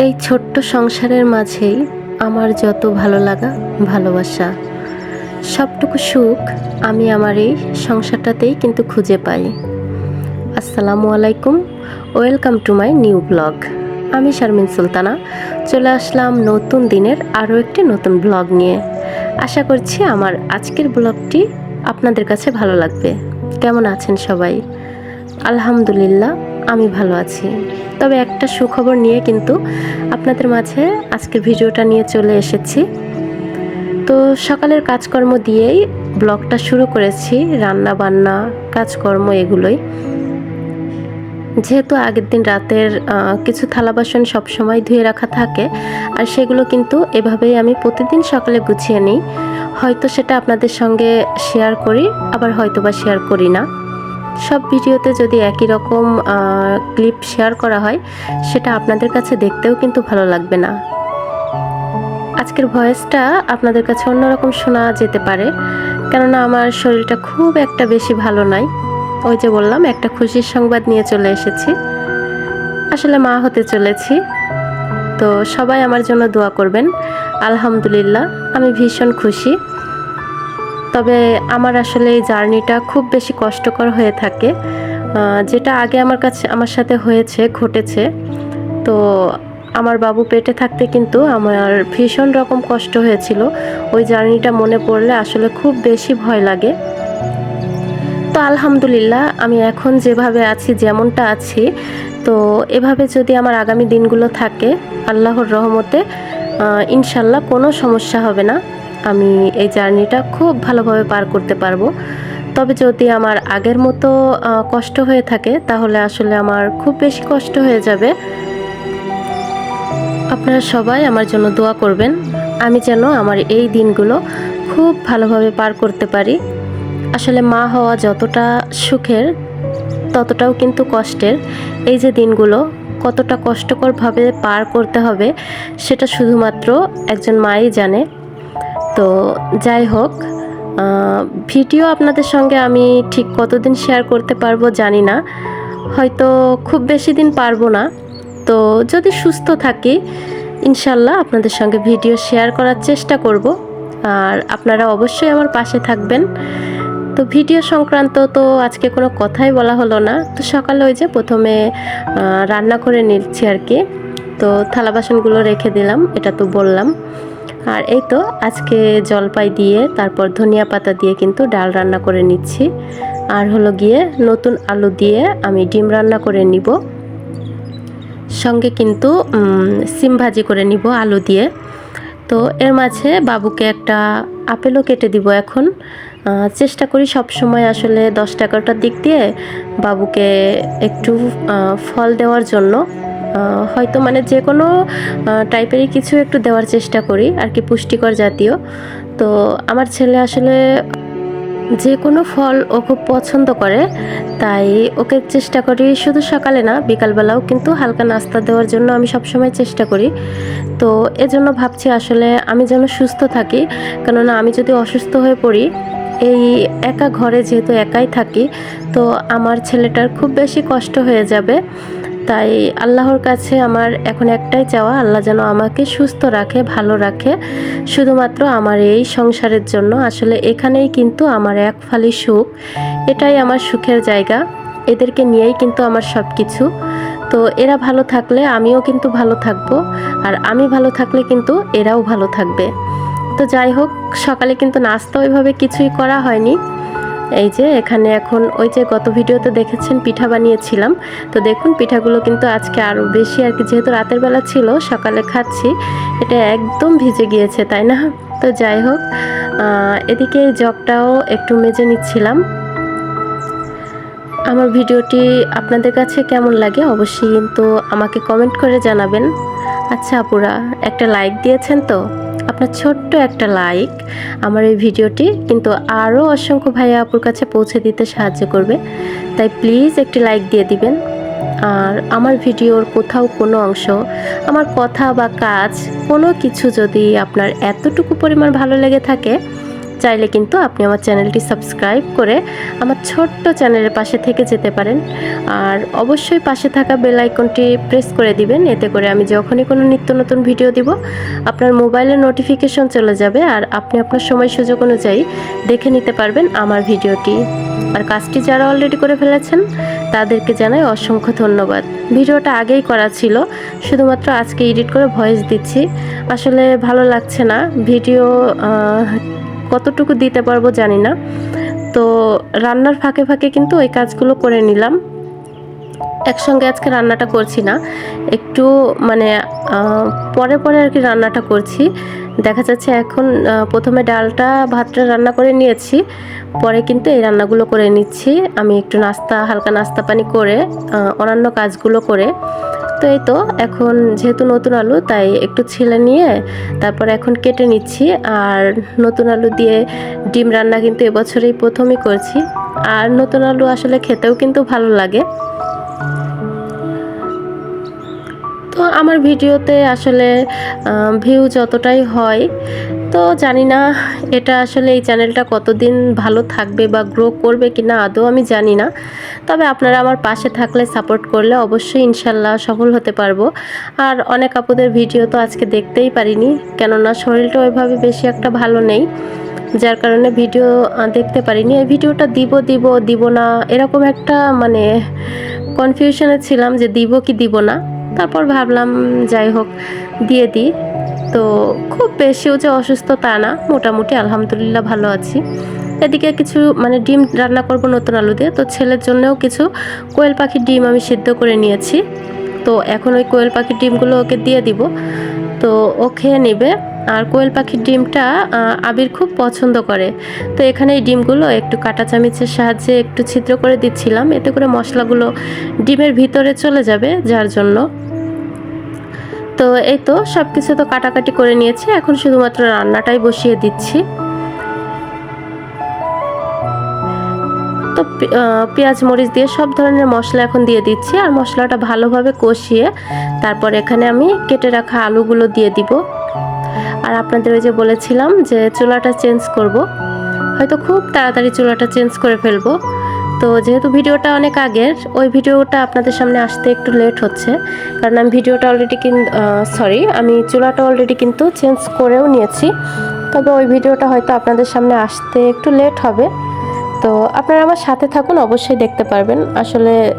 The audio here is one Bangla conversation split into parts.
এই ছোট্ট সংসারের মাঝেই আমার যত ভালো লাগা, ভালোবাসা, সবটুকু সুখ আমি আমার এই সংসারটাতেই কিন্তু খুঁজে পাই। আসসালামু আলাইকুম, welcome to my new blog. আমি শারমিন সুলতানা, চলে আসলাম নতুন দিনের আরও একটি নতুন ব্লগ নিয়ে। আশা করছি আমার আজকের ব্লগটি আপনাদের কাছে ভালো লাগবে। কেমন আছেন সবাই? আলহামদুলিল্লাহ আমি ভালো আছি। তবে একটা সুখবর নিয়ে কিন্তু আপনাদের মাঝে আজকের ভিডিওটা নিয়ে চলে এসেছি। তো সকালের কাজকর্ম দিয়েই ব্লগটা শুরু করেছি রান্না বান্না কাজকর্ম এগুলোই। যেহেতু আগের দিন রাতের কিছু থালা বাসন সবসময় ধুয়ে রাখা থাকে, আর সেগুলো কিন্তু এভাবেই আমি প্রতিদিন সকালে গুছিয়ে নিই। হয়তো সেটা আপনাদের সঙ্গে শেয়ার করি, আবার হয়তো বা শেয়ার করি না। সব ভিডিওতে যদি একই রকম ক্লিপ শেয়ার করা হয়, সেটা আপনাদের কাছে দেখতেও কিন্তু ভালো লাগবে না। আজকের ভয়েসটা আপনাদের কাছে অন্যরকম শোনা যেতে পারে, কেননা আমার শরীরটা খুব একটা বেশি ভালো নয় ওই যে বললাম, একটা খুশির সংবাদ নিয়ে চলে এসেছি। আসলে মা হতে চলেছি। তো সবাই আমার জন্য দোয়া করবেন। আলহামদুলিল্লাহ, আমি ভীষণ খুশি। তবে আমার আসলে এই জার্নিটা খুব বেশি কষ্টকর হয়ে থাকে যেটা আগে আমার কাছে, আমার সাথে হয়েছে, ঘটেছে। তো আমার বাবু পেটে থাকতে কিন্তু আমার ভীষণ রকম কষ্ট হয়েছিল। ওই জার্নিটা মনে পড়লে আসলে খুব বেশি ভয় লাগে। তো আলহামদুলিল্লাহ, আমি এখন যেভাবে আছি, যেমনটা আছি, তো এভাবে যদি আমার আগামী দিনগুলো থাকে, আল্লাহর রহমতে ইনশাল্লাহ কোনো সমস্যা হবে না। আমি এই জার্নিটা খুব ভালোভাবে পার করতে পারব। তবে যদি আমার আগের মতো কষ্ট হয়ে থাকে, তাহলে আসলে আমার খুব বেশি কষ্ট হয়ে যাবে। আপনারা সবাই আমার জন্য দোয়া করবেন। আমি যেন আমার এই দিনগুলো খুব ভালোভাবে পার করতে পারি। আসলে মা হওয়া যতটা সুখের, ততটাও কিন্তু কষ্টের। এই যে দিনগুলো, কতটা কষ্টকরভাবে পার করতে হবে, সেটা শুধুমাত্র একজন মাই জানে। তো যাই হোক ভিডিও আপনাদের সঙ্গে আমি ঠিক কতদিন শেয়ার করতে পারব জানি না। হয়তো খুব বেশি দিন পারব না। তো যদি সুস্থ থাকি, ইনশাল্লাহ আপনাদের সঙ্গে ভিডিও শেয়ার করার চেষ্টা করব। আর আপনারা অবশ্যই আমার পাশে থাকবেন। তো ভিডিও সংক্রান্ত তো আজকে কোনো কথাই বলা হলো না। তো সকালে ওই যে প্রথমে রান্না করে নিচ্ছি আর কি। তো থালা বাসনগুলো রেখে দিলাম, এটা তো বললাম। আর এই তো আজকে জলপাই দিয়ে, তারপর ধনিয়া পাতা দিয়ে কিন্তু ডাল রান্না করে নিচ্ছি। আর হলো গিয়ে নতুন আলু দিয়ে আমি ডিম রান্না করে নিব। সঙ্গে কিন্তু সিম ভাজি করে নিব আলু দিয়ে। তো এর মাঝে বাবুকে একটা আপেলও কেটে দিব এখন। চেষ্টা করি সব সময় আসলে দশ টাকাটার দিক দিয়ে বাবুকে একটু ফল দেওয়ার জন্য। হয়তো মানে যে কোনো টাইপেরই কিছু একটু দেওয়ার চেষ্টা করি, আর কি পুষ্টিকর জাতীয়। তো আমার ছেলে আসলে যে কোনো ফল ও খুব পছন্দ করে, তাই ওকে চেষ্টা করি শুধু সকালে না, বিকালবেলাও কিন্তু হালকা নাস্তা দেওয়ার জন্য আমি সবসময় চেষ্টা করি। তো এজন্য ভাবছি আসলে আমি যেন সুস্থ থাকি, কেননা আমি যদি অসুস্থ হয়ে পড়ি, এই একা ঘরে যেহেতু একাই থাকি, তো আমার ছেলেটার খুব বেশি কষ্ট হয়ে যাবে। তাই আল্লাহর কাছে আমার এখন একটাই চাওয়া, আল্লাহ যেন আমাকে সুস্থ রাখে, ভালো রাখে। শুধুমাত্র আমার এই সংসারের জন্য। আসলে এখানেই কিন্তু আমার এক ফালি সুখ। এটাই আমার সুখের জায়গা। এদেরকে নিয়েই কিন্তু আমার সব কিছু তো এরা ভালো থাকলে আমিও কিন্তু ভালো থাকব। আর আমি ভালো থাকলে কিন্তু এরাও ভালো থাকবে। তো যাই হোক, সকালে কিন্তু নাস্তা ওইভাবে কিছুই করা হয়নি। এই যে এখানে এখন ওই যে গত ভিডিওতে দেখেছেন পিঠা বানিয়েছিলাম। তো দেখুন, পিঠাগুলো কিন্তু আজকে আরও বেশি আর কি, যেহেতু রাতের বেলা ছিল, সকালে খাচ্ছি, এটা একদম ভিজে গিয়েছে, তাই না? তো যাই হোক এদিকে এই জগটাও একটু মেজে নিচ্ছিলাম। আমার ভিডিওটি আপনাদের কাছে কেমন লাগে অবশ্যই কিন্তু আমাকে কমেন্ট করে জানাবেন। আচ্ছা আপুরা, একটা লাইক দিয়েছেন তো? আপনার ছোট্ট একটা লাইক আমার এই ভিডিওটি কিন্তু আরও অসংখ্য ভাইয়া আপুর কাছে পৌঁছে দিতে সাহায্য করবে। তাই প্লিজ একটি লাইক দিয়ে দিবেন। আর আমার ভিডিওর কোথাও কোনো অংশ, আমার কথা বা কাজ, কোনো কিছু যদি আপনার এতটুকু পরিমাণ ভালো লেগে থাকে চাইলে কিন্তু আপনি আমার চ্যানেলটি সাবস্ক্রাইব করে আমার ছোট্ট চ্যানেলের পাশে থেকে যেতে পারেন। আর অবশ্যই পাশে থাকা বেল আইকনটি প্রেস করে দিবেন, এতে করে আমি যখনই কোনো নিত্য নতুন ভিডিও দিব, আপনার মোবাইলে নোটিফিকেশন চলে যাবে আর আপনি আপনার সময় সুযোগ অনুযায়ী দেখে নিতে পারবেন আমার ভিডিওটি। আর কাজটি যারা অলরেডি করে ফেলেছেন, তাদেরকে জানাই অসংখ্য ধন্যবাদ। ভিডিওটা আগেই করা ছিল, শুধুমাত্র আজকে এডিট করে ভয়েস দিচ্ছি। আসলে ভালো লাগছে না, ভিডিও কতটুকু দিতে পারব জানি না। তো রান্নার ফাঁকে ফাঁকে কিন্তু ওই কাজগুলো করে নিলাম। একসঙ্গে আজকে রান্নাটা করছি না। একটু মানে পরে পরে আর কি রান্নাটা করছি। দেখা যাচ্ছে এখন প্রথমে ডালটা, ভাতটা রান্না করে নিয়েছি। পরে কিন্তু এই রান্নাগুলো করে নিচ্ছি। আমি একটু নাস্তা, হালকা নাস্তা পানি করে অন্যান্য কাজগুলো করে। তো এই তো, এখন যেহেতু নতুন আলু, তাই একটু ছিলে নিয়ে তারপর এখন কেটে নিচ্ছি। আর নতুন আলু দিয়ে ডিম রান্না কিন্তু এবছরেই প্রথমই করছি। আর নতুন আলু আসলে খেতেও কিন্তু ভালো লাগে। তো আমার ভিডিওতে আসলে ভিউ যতটাই হয়, তো জানি না এটা আসলে এই চ্যানেলটা কতদিন ভালো থাকবে বা গ্রো করবে কি না আদৌ আমি জানি না। তবে আপনারা আমার পাশে থাকলে সাপোর্ট করলে অবশ্যই ইনশাল্লাহ সফল হতে পারব। আর অনেক আপুদের ভিডিও তো আজকে দেখতেই পারিনি, কেননা শরীরটা ওইভাবে বেশি একটা ভালো নেই, যার কারণে ভিডিও দেখতে পারিনি। এই ভিডিওটা দিব দিব দিব না, এরকম একটা মানে কনফিউশনে ছিলাম যে দিব কি দিব না। তারপর ভাবলাম, যাই হোক, দিয়ে দিই। তো খুব বেশিও যে অসুস্থ তা না, মোটামুটি আলহামদুলিল্লাহ ভালো আছি। এদিকে কিছু মানে ডিম রান্না করব নতুন আলু দিয়ে। তো ছেলের জন্যও কিছু কোয়েল পাখির ডিম আমি সিদ্ধ করে নিয়েছি। তো এখন ওই কোয়েল পাখির ডিমগুলো ওকে দিয়ে দিব। তো ও খেয়ে নেবে। আর কোয়েল পাখির ডিমটা আবির খুব পছন্দ করে। তো এখানে এই ডিমগুলো একটু কাঁটা চামিচের সাহায্যে একটু ছিদ্র করে দিচ্ছিলাম। এতে করে মশলাগুলো ডিমের ভিতরে চলে যাবে যার জন্য। তো এই তো সব কিছু তো কাটাকাটি করে নিয়েছি। এখন শুধুমাত্র রান্নাটাই বসিয়ে দিচ্ছি। তো পেঁয়াজ, মরিচ দিয়ে সব ধরনের মশলা এখন দিয়ে দিচ্ছি। আর মশলাটা ভালোভাবে কষিয়ে তারপর এখানে আমি কেটে রাখা আলুগুলো দিয়ে দিব। আর আপনাদের ওই যে বলেছিলাম যে চুলাটা চেঞ্জ করব। হয়তো খুব তাড়াতাড়ি চুলাটা চেঞ্জ করে ফেলব। তো যেহেতু ভিডিওটা অনেক আগের, ওই ভিডিওটা আপনাদের সামনে আসতে একটু লেট হচ্ছে। কারণ আমি ভিডিওটা অলরেডি কিন সরি আমি চুলাটা অলরেডি কিন্তু চেঞ্জ করেও নিয়েছি। তবে ওই ভিডিওটা হয়তো আপনাদের সামনে আসতে একটু লেট হবে। তো আপনারা আমার সাথে থাকুন, অবশ্যই দেখতে পারবেন। আসলে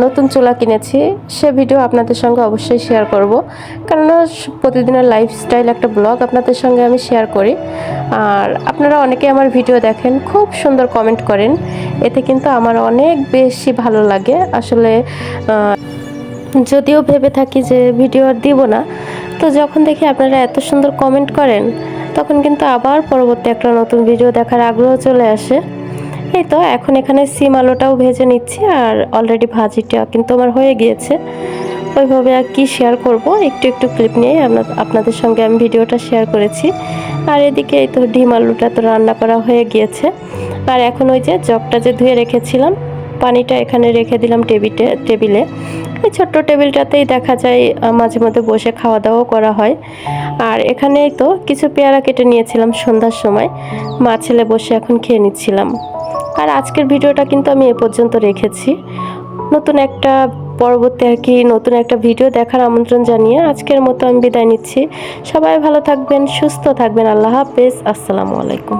নতুন চুলা কিনেছি, সে ভিডিও আপনাদের সঙ্গে অবশ্যই শেয়ার করব। স- প্রতিদিনের লাইফস্টাইল একটা ব্লগ আপনাদের সঙ্গে আমি শেয়ার করি। আর আপনারা অনেকে আমার ভিডিও দেখেন, খুব সুন্দর কমেন্ট করেন। এতে কিন্তু আমার অনেক বেশি ভালো লাগে। আসলে যদিও ভেবে থাকি যে ভিডিও আর দিব না, তো যখন দেখি আপনারা এত সুন্দর কমেন্ট করেন, তখন কিন্তু আবার পরবর্তী একটা নতুন ভিডিও দেখার আগ্রহ চলে আসে। এই তো, এখন এখানে সিম আলুটাও ভেজে নিচ্ছি আর অলরেডি ভাজিটা কিন্তু আমার হয়ে গিয়েছে। ওইভাবে আর কি শেয়ার করব, একটু একটু ক্লিপ নিয়ে আপনা- আপনাদের সঙ্গে আমি ভিডিওটা শেয়ার করেছি। আর এদিকে এই তো ডিম আলুটা তো রান্না করা হয়ে গিয়েছে। আর এখন ওই যে জগটা যে ধুয়ে রেখেছিলাম, পানিটা এখানে রেখে দিলাম টেবিলে টেবিলে। এই ছোট্ট টেবিলটাতেই দেখা যায় মাঝে মধ্যে বসে খাওয়া দাওয়াও করা হয়। আর এখানেই তো কিছু পেয়ারা কেটে নিয়েছিলাম সন্ধ্যার সময়। মা ছেলে বসে এখন খেয়ে নিচ্ছিলাম। আর আজকের ভিডিওটা কিন্তু আমি এ পর্যন্ত রেখেছি। নতুন একটা পরবর্তী আর কি নতুন একটা ভিডিও দেখার আমন্ত্রণ জানিয়ে আজকের মতো আমি বিদায় নিচ্ছি। সবাই ভালো থাকবেন, সুস্থ থাকবেন। আল্লাহ হাফেজ। আসসালামু আলাইকুম।